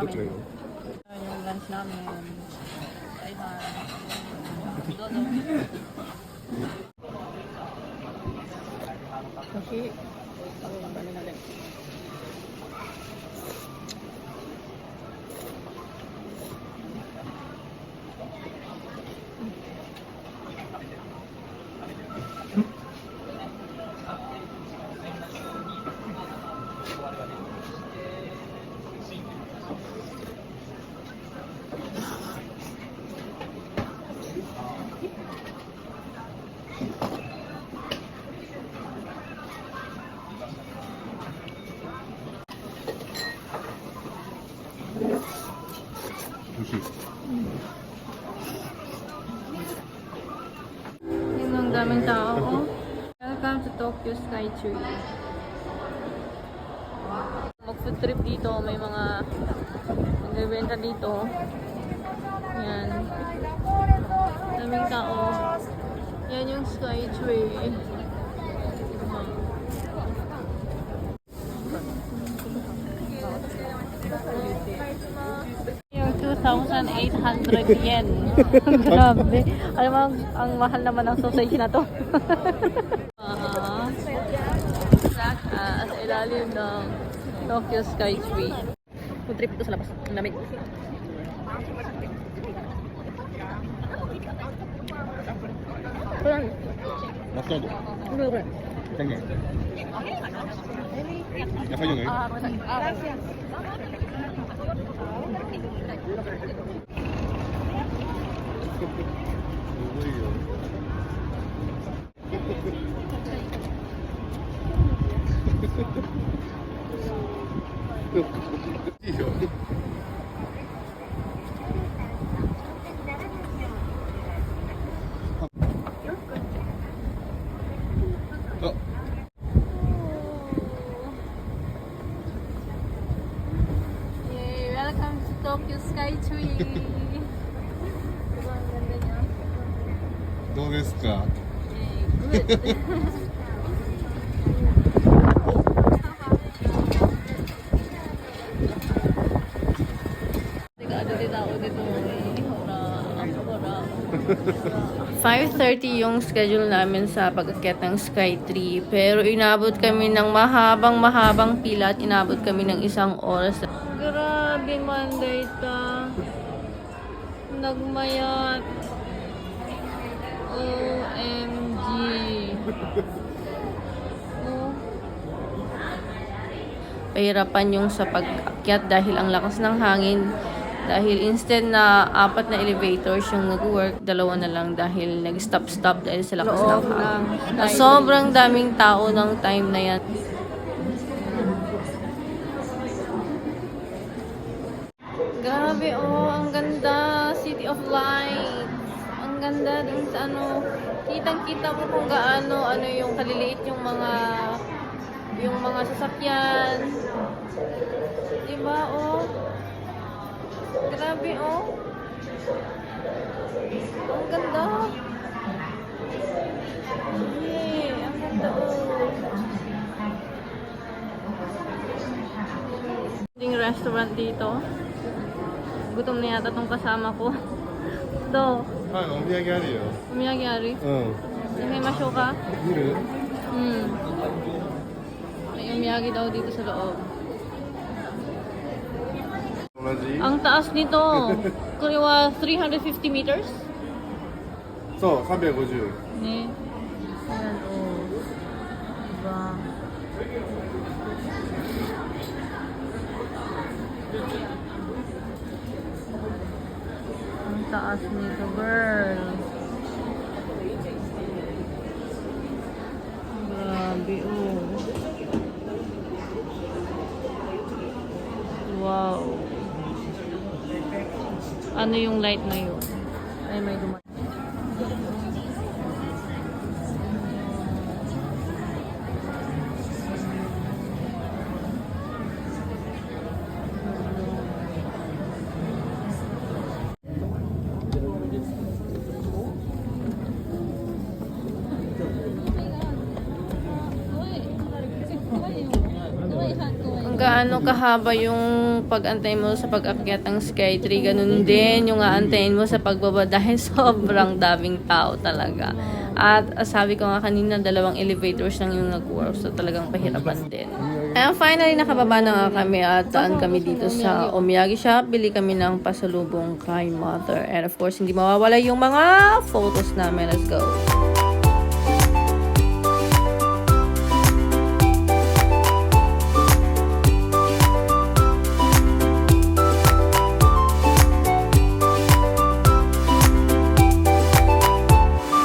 kami. yung lunch namin. Taiwan. Dodo. Sushi. Ayun, ang dami Yun ang daming tao. oh. Welcome to Tokyo Sky Tree. Mag-food trip dito. May mga nagbebenta dito. Yan. Daming tao. Yan yung Sky Tree. Yung 2,800 yen. Grabe. Alam mo, ang, mahal naman ng sausage na to. Ah, ah, sa ilalim ng Tokyo Sky Tree. Food trip ito sa labas. Ang lamig. Kulang. Mustard. Ano ba? Tengah. Apa yung eh? Ah, ah, Oh, Tokyo Sky Tree! diba ang ganda niya? どうですか Yay! Good! 5.30 yung schedule namin sa pag-akyat ng Sky Tree. Pero inabot kami ng mahabang mahabang pila at inabot kami ng isang oras. Grabe Monday ta. Nagmayat. OMG. Pahirapan yung sa pag-akyat dahil ang lakas ng hangin. Dahil instead na apat na elevators yung nag-work, dalawa na lang dahil nag-stop-stop dahil sa lakas ng hangin. Na sobrang daming tao ng time na yan. Grabe, oh, ang ganda. City of Lights. Ang ganda dun sa ano. Kitang-kita mo kung gaano, ano yung kaliliit yung mga yung mga sasakyan. Diba, oh? Grabe, oh. Ang ganda. Hey, ang ganda, oh. Restaurant dito. Gutom na yata tong kasama ko. Do. Ah, omiyagi ari yo. Omiyagi ari? Oo. Sinimashou ka? Guru. Hmm. May omiyagi daw dito sa loob. Ang taas nito. 그리고 350 meters? 써, 350. 네. 하나, 둘, Ang taas nito, girl. Ano yung light na yun? Ay, may dumating. Gaano kahaba yung pag-antay mo sa pag-akyat ng Skytree, ganun din yung aantayin mo sa pagbaba dahil sobrang daming tao talaga. At ah, sabi ko nga kanina, dalawang elevators lang yung nag-work, so talagang pahirapan din. And finally, nakababa na nga kami at daan kami dito sa Omiyagi Shop. Bili kami ng pasalubong kay mother. And of course, hindi mawawala yung mga photos namin. Let's go!